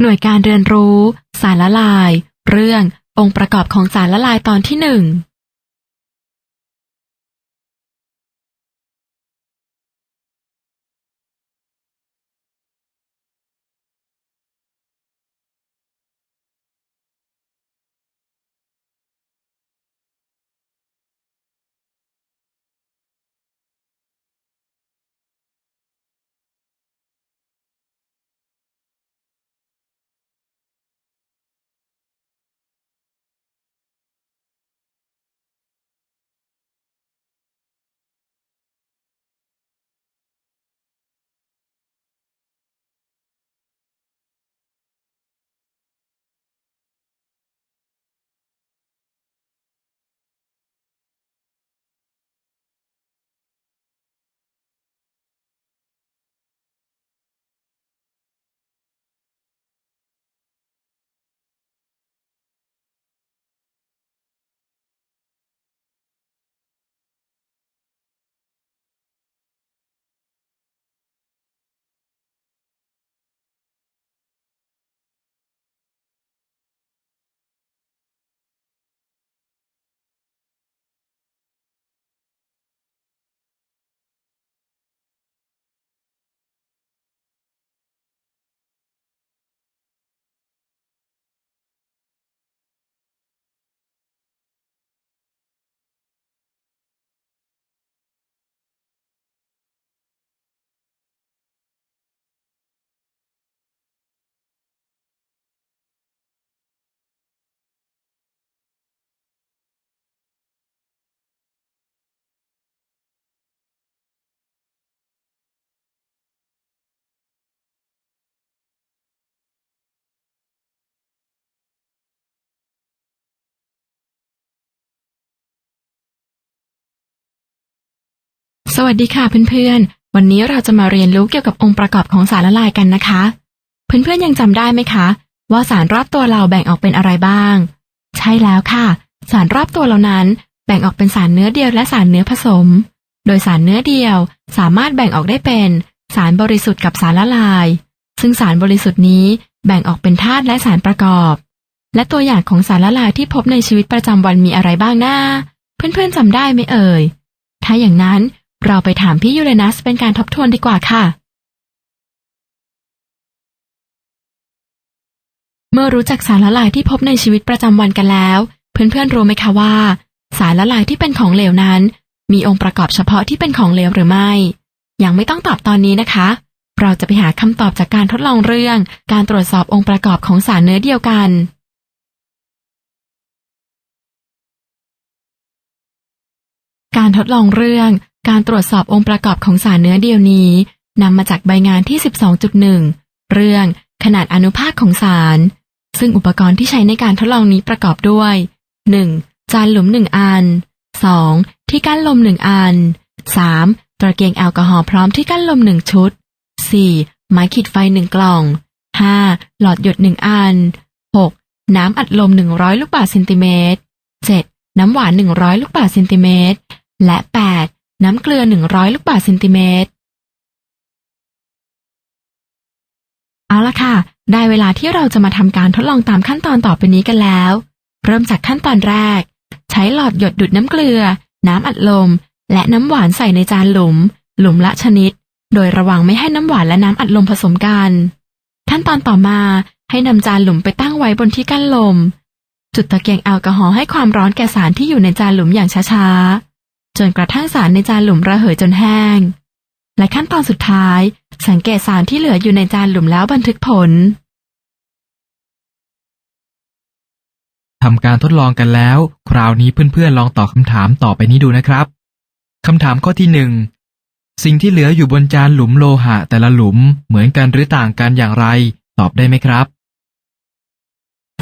หน่วยการเรียนรู้ สารละลาย เรื่อง องค์ประกอบของสารละลายตอนที่หนึ่ง สวัสดีค่ะเพื่อนๆ วันนี้เราจะมาเรียนรู้เกี่ยวกับองค์ประกอบของสารละลายกันนะคะ เพื่อนๆยังจำได้ไหมคะ ว่าสารรอบตัวเราแบ่งออกเป็นอะไรบ้าง ใช่แล้วค่ะ สารรอบตัวเรานั้น แบ่งออกเป็นสารเนื้อเดียวและสารเนื้อผสม โดยสารเนื้อเดียวสามารถแบ่งออกได้เป็น สารบริสุทธิ์กับสารละลาย ซึ่งสารบริสุทธิ์นี้แบ่งออกเป็นธาตุและสารประกอบ และตัวอย่างของสารละลายที่พบในชีวิตประจำวันมีอะไรบ้างนะเพื่อนๆจำได้ไหมเอ่ย ถ้าอย่างนั้น เราไปถามพี่ยูเรนัสเป็นการทบทวนดีกว่าค่ะ เมื่อรู้จักสารละลายที่พบในชีวิตประจำวันกันแล้ว เพื่อนๆรู้ไหมคะว่า สารละลายที่เป็นของเหลวนั้น มีองค์ประกอบเฉพาะที่เป็นของเหลวหรือไม่ ยังไม่ต้องตอบตอนนี้นะคะ เราจะไปหาคำตอบจากการทดลองเรื่อง การตรวจสอบองค์ประกอบของสารเนื้อเดียวกันการทดลองเรื่อง การตรวจสอบองค์ประกอบของสารเนื้อเดียวนี้นำมาจากใบงานที่ 12.1 เรื่องขนาดอนุภาคของสาร ซึ่งอุปกรณ์ที่ใช้ในการทดลองนี้ประกอบด้วย 1. จานหลุม 1 อัน 2. ที่กั้นลม 1 อัน 3. ตะเกียงแอลกอฮอล์พร้อมที่กั้นลม 1 ชุด 4. ไม้ขีดไฟ 1 กล่อง 5. หลอดหยด 1 อัน 6. น้ำอัดลม 100 ลูกบาศก์เซนติเมตร 7. น้ำหวาน 100 ลูกบาศก์เซนติเมตร และ 8. น้ำเกลือ100ลูกบาศก์เซนติเมตร เอาละค่ะ ได้เวลาที่เราจะมาทำการทดลองตามขั้นตอนต่อไปนี้กันแล้ว เริ่มจากขั้นตอนแรก ใช้หลอดหยดดูดน้ำเกลือ น้ำอัดลม และน้ำหวานใส่ในจานหลุม หลุมละชนิด โดยระวังไม่ให้น้ำหวานและน้ำอัดลมผสมกัน ขั้นตอนต่อมาให้นำจานหลุมไปตั้งไว้บนที่กั้นลม จุดตะเกียงแอลกอฮอล์ให้ความร้อนแก่สารที่อยู่ในจานหลุมอย่างช้าๆ จนกระทั่งสารในจานหลุมระเหยจนแห้ง และขั้นตอนสุดท้าย สังเกตสารที่เหลืออยู่ในจานหลุมแล้วบันทึกผลทำการทดลองกันแล้ว คราวนี้เพื่อนๆลองตอบคำถามต่อไปนี้ดูนะครับคำถามข้อที่หนึ่งสิ่งที่เหลืออยู่บนจานหลุมโลหะแต่ละหลุมเหมือนกันหรือต่างกันอย่างไร ตอบได้ไหมครับ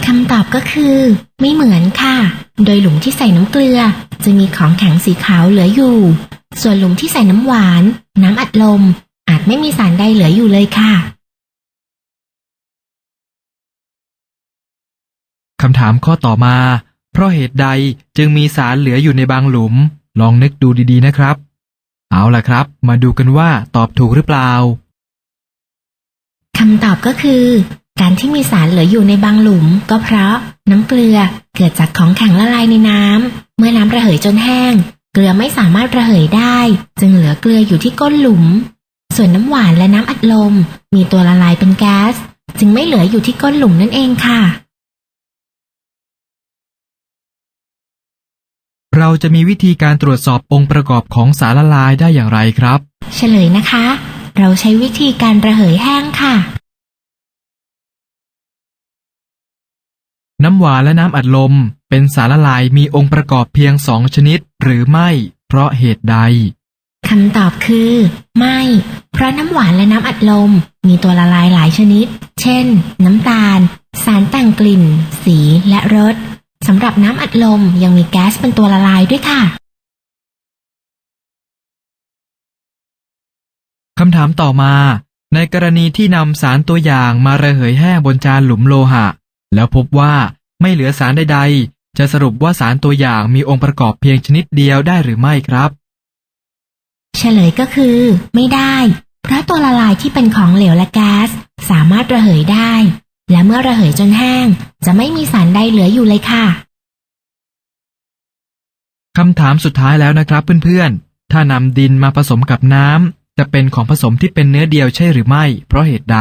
คำตอบก็คือ ไม่เหมือนค่ะ โดยหลุมที่ใส่น้ำเกลือ จะมีของแข็งสีขาวเหลืออยู่ ส่วนหลุมที่ใส่น้ำหวาน น้ำอัดลม อาจไม่มีสารใดเหลืออยู่เลยค่ะคำถามข้อต่อมา เพราะเหตุใดจึงมีสารเหลืออยู่ในบางหลุม ลองนึกดูดีๆนะครับ เอาล่ะครับ มาดูกันว่าตอบถูกหรือเปล่าคำตอบก็คือ การที่มีสารเหลืออยู่ในบางหลุม ก็เพราะน้ำเกลือเกิดจากของแข็งละลายในน้ำ เมื่อน้ำระเหยจนแห้ง เกลือไม่สามารถระเหยได้ จึงเหลือเกลืออยู่ที่ก้นหลุม ส่วนน้ำหวานและน้ำอัดลม มีตัวละลายเป็นแก๊ส จึงไม่เหลืออยู่ที่ก้นหลุมนั่นเองค่ะ เราจะมีวิธีการตรวจสอบองค์ประกอบของสารละลายได้อย่างไรครับ เฉลยนะคะ เราใช้วิธีการระเหยแห้งค่ะำหวานและน้ำอัดลม เป็นสารละลายมีองค์ประกอบเพียงสองชนิด หรือไม่ เพราะเหตุใดคำตอบคือ ไม่ เพราะน้ำหวานและน้ำอัดลม มีตัวละลายหลายชนิด เช่น น้ำตาล สารแต่งกลิ่น สีและรสสำหรับน้ำอัดลมยังมีแก๊สเป็นตัวละลายด้วยค่ะคำถามต่อมา ในกรณีที่นำสารตัวอย่างมาระเหยแห้งบนจานหลุมโลหะ แล้วพบว่า ไม่เหลือสารใดๆ จะสรุปว่าสารตัวอย่างมีองค์ประกอบเพียงชนิดเดียวได้หรือไม่ครับ เฉลยก็คือ ไม่ได้ เพราะตัวละลายที่เป็นของเหลวและแก๊ส สามารถระเหยได้ และเมื่อระเหยจนแห้ง จะไม่มีสารใดเหลืออยู่เลยค่ะคำถามสุดท้ายแล้วนะครับเพื่อนๆ ถ้านำดินมาผสมกับน้ำจะเป็นของผสมที่เป็นเนื้อเดียวใช่หรือไม่ เพราะเหตุใด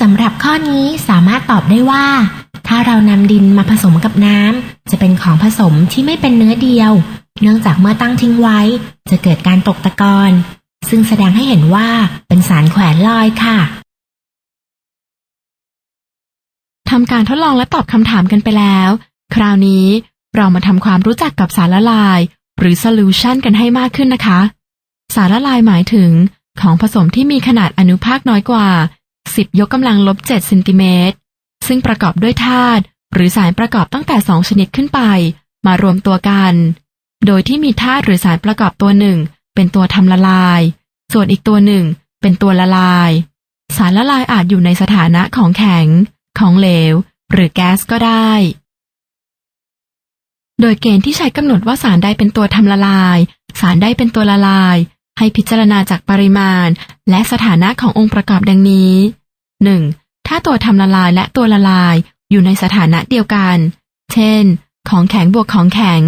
สำหรับข้อนี้สามารถตอบได้ว่า ถ้าเรานำดินมาผสมกับน้ำจะเป็นของผสมที่ไม่เป็นเนื้อเดียว เนื่องจากเมื่อตั้งทิ้งไว้ จะเกิดการตกตะกอนซึ่งแสดงให้เห็นว่าเป็นสารแขวนลอยค่ะทำการทดลองและตอบคำถามกันไปแล้ว คราวนี้เรามาทำความรู้จักกับสารละลาย หรือ solution กันให้มากขึ้นนะคะ สารละลายหมายถึง ของผสมที่มีขนาดอนุภาคน้อยกว่า 10ยกกำลังลบ7เซนติเมตร ซึ่งประกอบด้วยธาตุหรือสารประกอบตั้งแต่2ชนิดขึ้นไป มารวมตัวกัน โดยที่มีธาตุหรือสารประกอบตัวหนึ่ง เป็นตัวทำละลาย ส่วนอีกตัวหนึ่ง เป็นตัวละลาย สารละลายอาจอยู่ในสถานะของแข็ง ของเหลว หรือแก๊สก็ได้ โดยเกณฑ์ที่ใช้กำหนดว่าสารใดเป็นตัวทำละลาย สารใดเป็นตัวละลายให้พิจารณาจากปริมาณ และสถานะขององค์ประกอบดังนี้ 1. ถ้าตัวทำละลายและตัวละลายอยู่ในสถานะเดียวกัน เช่น ของแข็งบวกของแข็ง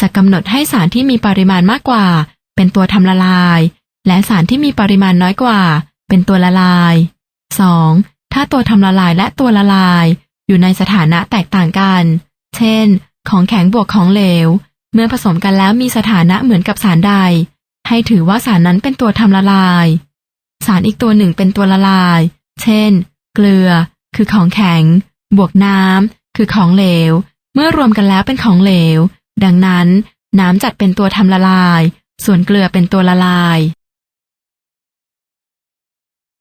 จะกำหนดให้สารที่มีปริมาณมากกว่า เป็นตัวทำละลาย และสารที่มีปริมาณน้อยกว่า เป็นตัวละลาย 2. ถ้าตัวทำละลายและตัวละลาย อยู่ในสถานะแตกต่างกัน เช่น ของแข็งบวกของเหลว เมื่อผสมกันแล้วมีสถานะเหมือนกับสารใด ให้ถือว่าสารนั้นเป็นตัวทำละลาย สารอีกตัวหนึ่งเป็นตัวละลาย เช่น เกลือ คือของแข็ง บวกน้ำ คือของเหลว เมื่อรวมกันแล้วเป็นของเหลว ดังนั้น น้ำจัดเป็นตัวทำละลาย ส่วนเกลือเป็นตัวละลาย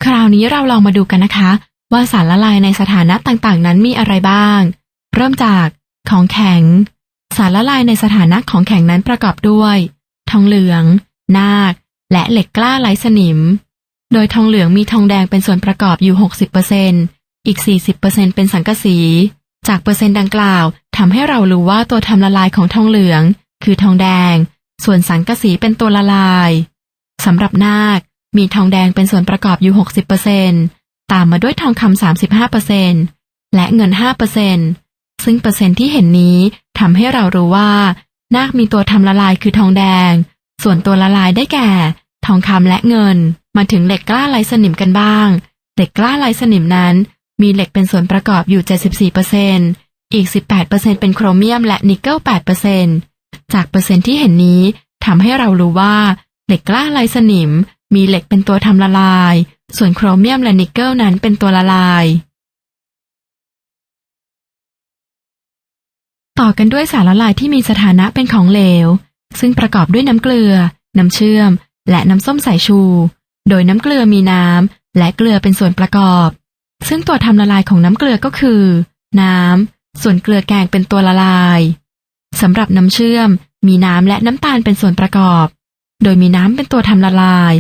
คราวนี้เราลองมาดูกันนะคะ ว่าสารละลายในสถานะต่างๆ นั้นมีอะไรบ้าง เริ่มจากของแข็ง สารละลายในสถานะของแข็งนั้นประกอบด้วย ทองเหลือง นาคและเหล็กกล้าไร้สนิม โดยทองเหลืองมีทองแดงเป็นส่วนประกอบอยู่ 60%อีก 40%เป็นสังกะสี จากเปอร์เซ็นต์ดังกล่าวทำให้เรารู้ว่าตัวทำละลายของทองเหลือง คือทองแดง ส่วนสังกะสีเป็นตัวละลายสำหรับนาค มีทองแดงเป็นส่วนประกอบอยู่ 60%ตามมาด้วยทองคำ35%และเงิน 5%ซึ่งเปอร์เซ็นต์ที่เห็นนี้ทำให้เรารู้ว่า นาคมีตัวทำละลายคือทองแดง ส่วนตัวละลายได้แก่ ทองคำและเงิน มาถึงเหล็กกล้าไร้สนิมกันบ้าง เหล็กกล้าไร้สนิมนั้น มีเหล็กเป็นส่วนประกอบอยู่ 74%อีก 18%เป็นโครเมียมและนิกเกิล 8%จากเปอร์เซ็นต์ที่เห็นนี้ทำให้เรารู้ว่า เหล็กกล้าไร้สนิม มีเหล็กเป็นตัวทำละลาย ส่วนโครเมียมและนิกเกิลนั้นเป็นตัวละลาย ต่อกันด้วยสารละลายที่มีสถานะเป็นของเหลว ซึ่งประกอบด้วยน้ำเกลือ น้ำเชื่อม และน้ำส้มสายชู โดยน้ำเกลือมีน้ำและเกลือเป็นส่วนประกอบ ซึ่งตัวทำละลายของน้ำเกลือก็คือ น้ำ ส่วนเกลือแกงเป็นตัวละลายสำหรับน้ำเชื่อม มีน้ำและน้ำตาลเป็นส่วนประกอบ โดยมีน้ำเป็นตัวทำละลาย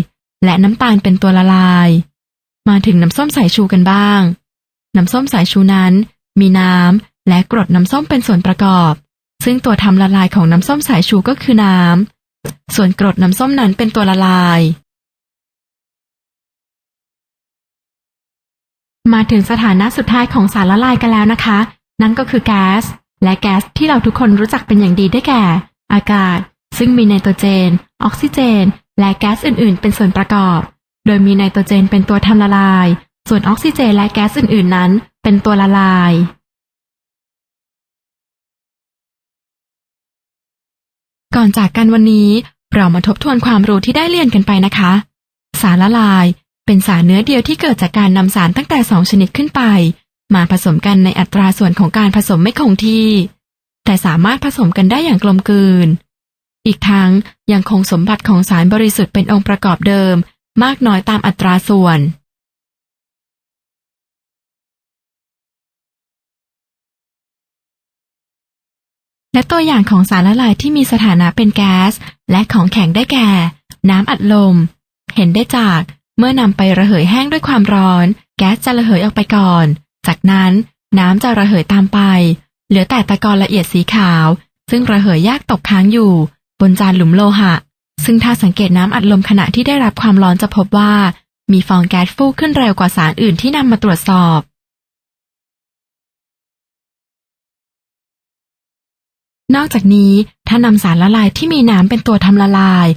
และน้ำตาลเป็นตัวละลาย มาถึงน้ำส้มสายชูกันบ้าง น้ำส้มสายชูนั้น มีน้ำและกรดน้ำส้มเป็นส่วนประกอบ ซึ่งตัวทำละลายของน้ำส้มสายชูก็คือน้ำส่วนกรดน้ำส้มนั้นเป็นตัวละลาย มาถึงสถานะสุดท้ายของสารละลายกันแล้วนะคะ นั่นก็คือแก๊ส และแก๊สที่เราทุกคนรู้จักเป็นอย่างดีได้แก่ อากาศ ซึ่งมีไนโตรเจน ออกซิเจน และแก๊สอื่น ๆ เป็นส่วนประกอบ โดยมีไนโตรเจนเป็นตัวทำละลาย ส่วนออกซิเจนและแก๊สอื่น ๆ นั้น เป็นตัวละลาย ก่อนจากกันวันนี้เรามาทบทวนความรู้ที่ได้เรียนกันไปนะคะ สารละลาย เป็นสารเนื้อเดียวที่เกิดจากการนำสารตั้งแต่สองชนิดขึ้นไป มาผสมกันในอัตราส่วนของการผสมไม่คงที่ แต่สามารถผสมกันได้อย่างกลมกลืน อีกทั้งยังคงสมบัติของสารบริสุทธิ์เป็นองค์ประกอบเดิม มากน้อยตามอัตราส่วน และตัวอย่างของสารละลายที่มีสถานะเป็นแก๊ส และของแข็งได้แก่ น้ำอัดลม เห็นได้จาก เมื่อนำไประเหยแห้งด้วยความร้อน แก๊สจะระเหยออกไปก่อน จากนั้นน้ำจะระเหยตามไป เหลือแต่ตะกอนละเอียดสีขาว ซึ่งระเหยยากตกค้างอยู่ บนจานหลุมโลหะ ซึ่งถ้าสังเกตน้ำอัดลมขณะที่ได้รับความร้อนจะพบว่า มีฟองแก๊สฟูขึ้นเร็วกว่าสารอื่นที่นำมาตรวจสอบนอกจากนี้ถ้านำสารละลายที่มีน้ำเป็นตัวทำละลาย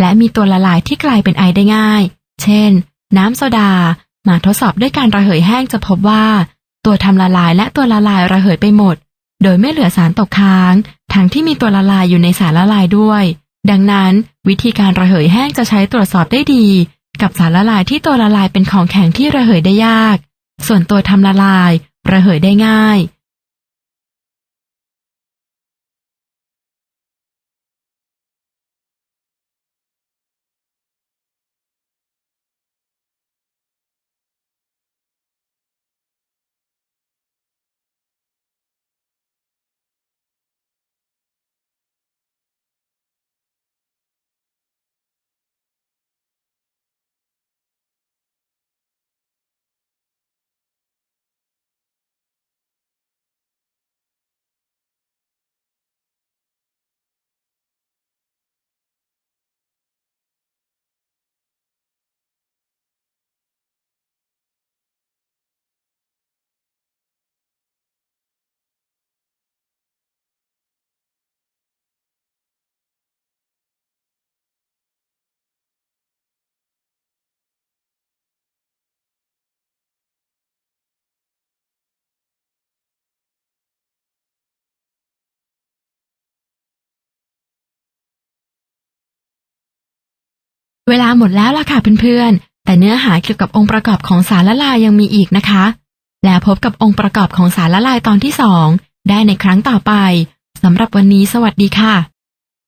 และมีตัวละลายที่กลายเป็นไอได้ง่าย เช่น น้ำโซดา มาทดสอบด้วยการระเหยแห้งจะพบว่า ตัวทำละลายและตัวละลายระเหยไปหมด โดยไม่เหลือสารตกค้าง ทั้งที่มีตัวละลายอยู่ในสารละลายด้วย ดังนั้น วิธีการระเหยแห้งจะใช้ตรวจสอบได้ดี กับสารละลายที่ตัวละลายเป็นของแข็งที่ระเหยได้ยาก ส่วนตัวทำละลาย ระเหยได้ง่าย เวลาหมดแล้วล่ะค่ะเพื่อนๆ แต่เนื้อหาเกี่ยวกับองค์ประกอบของสารละลายยังมีอีกนะคะ แล้วพบกับองค์ประกอบของสารละลายตอนที่สองได้ในครั้งต่อไปสำหรับวันนี้สวัสดีค่ะ